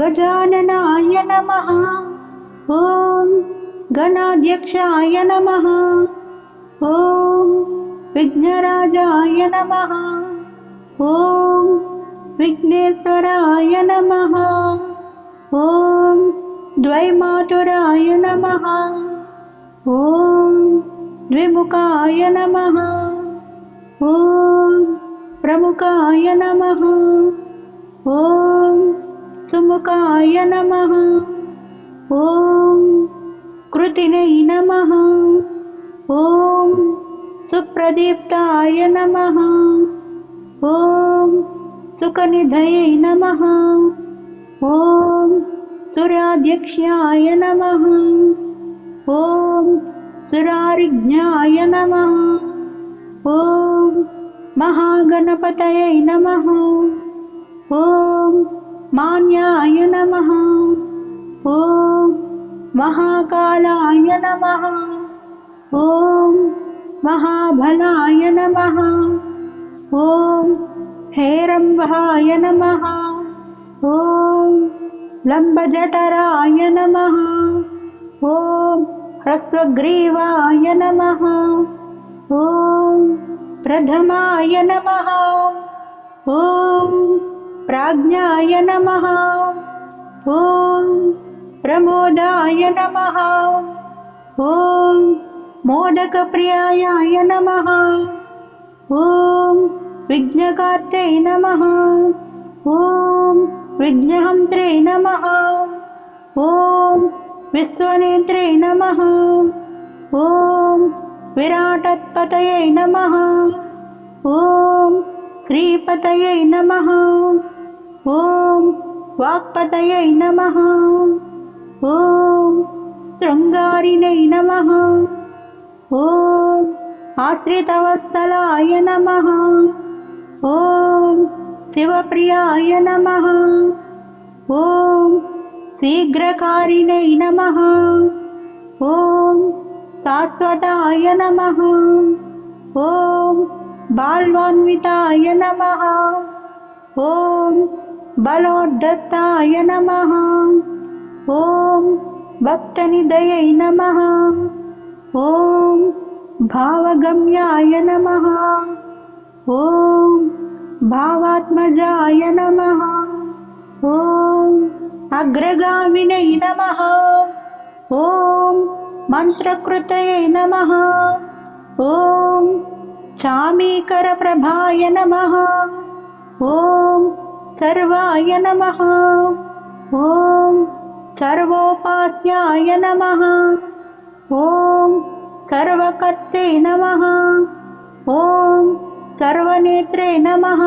गजाननाय नमः। ॐ गणाध्यक्षाय नमः। ॐ विघ्नराजाय नमः। ॐ विघ्नेश्वराय नमः। ॐ द्वैमातुराय नमः। ॐ द्विमुखाय नमः। ॐ प्रमुखाय नमः। ॐ सुमुखाय नमः। ॐ कृतिनै नमः। ॐ सुप्रदीप्ताय नमः। ॐ सुखनिधयै नमः। ॐ सुराध्यक्ष्याय नमः। ॐ सुरारिज्ञाय नमः। ॐ महागणपतये नमः। ॐ मान्याय नमः। ॐ महाकालाय नमः। ॐ महाभलाय नमः। ॐ हेरम्भाय नमः। ॐ लम्बजठराय नमः। ॐ ह्रस्वग्रीवाय नमः। ॐ प्रथमाय नमः। ॐ प्राज्ञाय नमः। ॐ प्रमोदाय नमः। ॐ मोदकप्रियाय नमः। ॐ विघ्नकार्त्यै नमः। ॐ विघ्नहन्त्रे नमः। ॐ विश्वनेत्रे नमः। ॐ विराटत्पतये नमः। ॐ श्रीपतये नमः वाक्पतये नमः। ॐ शृङ्गारिणै नमः। ॐ आश्रितवत्सलाय नमः। ॐ शिवप्रियाय नमः। ॐ शीघ्रकारिणै नमः। ॐ शाश्वताय नमः। ॐ बाल्वान्विताय नमः। ॐ बलोद्दत्ताय नमः। ॐ भक्तनिधयै नमः। ॐ भावगम्याय नमः। ॐ भावात्मजाय नमः। ॐ अग्रगामिनै नमः। ॐ मन्त्रकृतये नमः। ॐ चामीकरप्रभाय नमः। सर्वाय नमः। ॐ सर्वोपास्याय नमः। ॐ सर्वकर्ते नमः। ॐ सर्वनेत्रे नमः।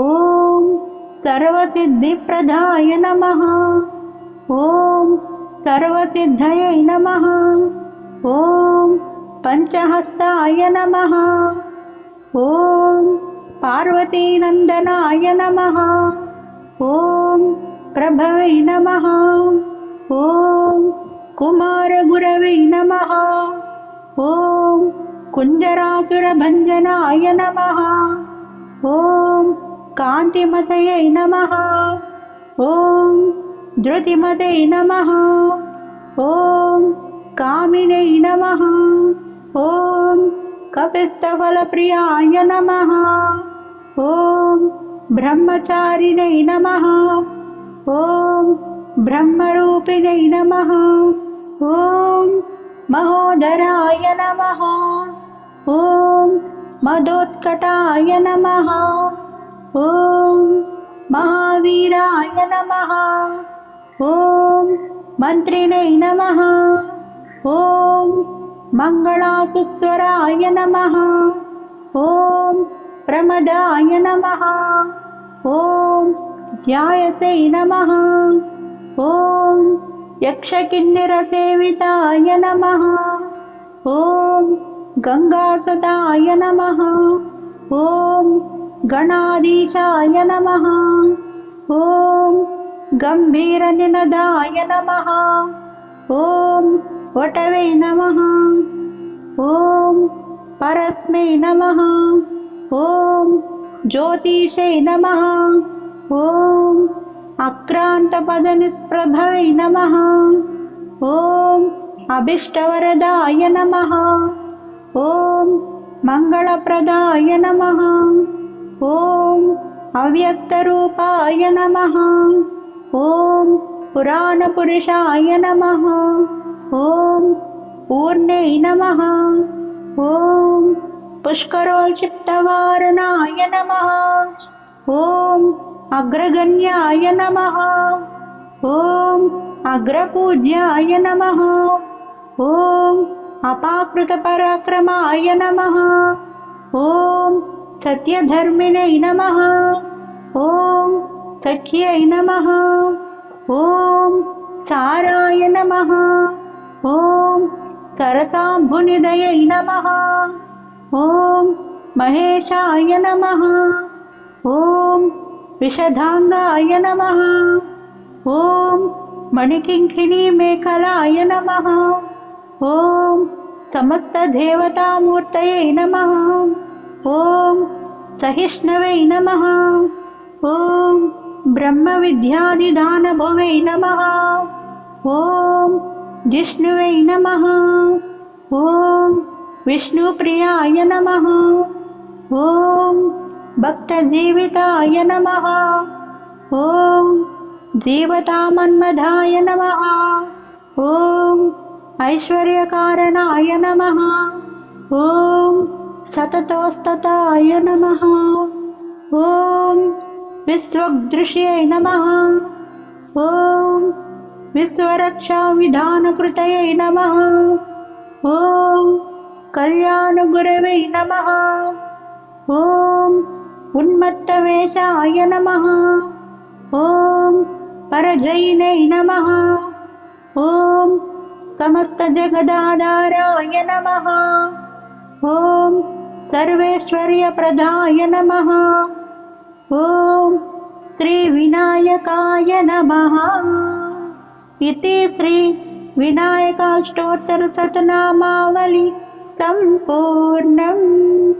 ॐ सर्वसिद्धिप्रदाय नमः। ॐ सर्वसिद्धयै नमः। ॐ पञ्चहस्ताय नमः। ॐ पार्वतीनन्दनाय नमः। ॐ प्रभवै नमः। ॐ कुमारगुरवै नमः। ॐ कुञ्जरासुरभञ्जनाय नमः। ॐ कान्तिमतये नमः। ॐ कामिनै नमः। ॐ कपिस्तफलप्रियाय नमः। ॐ ब्रह्मचारिणै नमः। ॐ ब्रह्मरूपिणै नमः। ॐ महोदराय नमः। ॐ मदोत्कटाय नमः। ॐ महावीराय नमः। ॐ मन्त्रिणै नमः। ॐ मङ्गलासुस्वराय नमः। ॐ प्रमदाय नमः। ॐ ज्यायसे नमः। ॐ यक्षकिन्निरसेविताय नमः। ॐ गङ्गासुताय नमः। ॐ गणाधीशाय नमः। ॐ गम्भीरनिनदाय नमः। ॐ वटवे नमः। ॐ परस्मै नमः ॐ ज्योतिषे नमः। ॐ अक्रान्तपदनिष्प्रभवै नमः। ॐ अभिष्टवरदाय नमः। ॐ मङ्गलप्रदाय नमः। ॐ अव्यक्तरूपाय नमः। ॐ पुराणपुरुषाय नमः। ॐ पूर्णे नमः। ॐ पुष्करोचित्तवारणाय नमः। ॐ अग्रगण्याय नमः। ॐ अग्रपूज्याय नमः। ॐ अपाकृतपराक्रमाय नमः। ॐ सत्यधर्मिणै नमः। ॐ सख्यै नमः। ॐ साराय नमः। ॐ सरसाम्भुनिदयै नमः। ॐ महेशाय नमः। ॐ विशधाङ्गाय नमः। ॐ मणिकिङ्किणीमेखलाय नमः। ॐ समस्तदेवतामूर्तये नमः। ॐ सहिष्णवै नमः। ॐ ब्रह्मविद्यादिदानभुवै नमः। ॐ जिष्णुवै नमः। ॐ विष्णुप्रियाय नमः। ॐ भक्तजीविताय नमः। ॐ जीवतामन्मधाय नमः। ॐ ऐश्वर्यकारणाय नमः। ॐ सततोस्तताय नमः। ॐ विश्वदृश्यै नमः। ॐ विश्वरक्षाविधानकृतये नमः कल्याणगुरवे नमः। ॐ उन्मत्तवेषाय नमः। ॐ परजैनै नमः। ॐ समस्तजगदाधाराय नमः। ॐ सर्वेश्वर्यप्रदाय नमः। ॐ श्रीविनायकाय नमः। इति श्रीविनायकाष्टोत्तरशतनामावलि tâm phù năng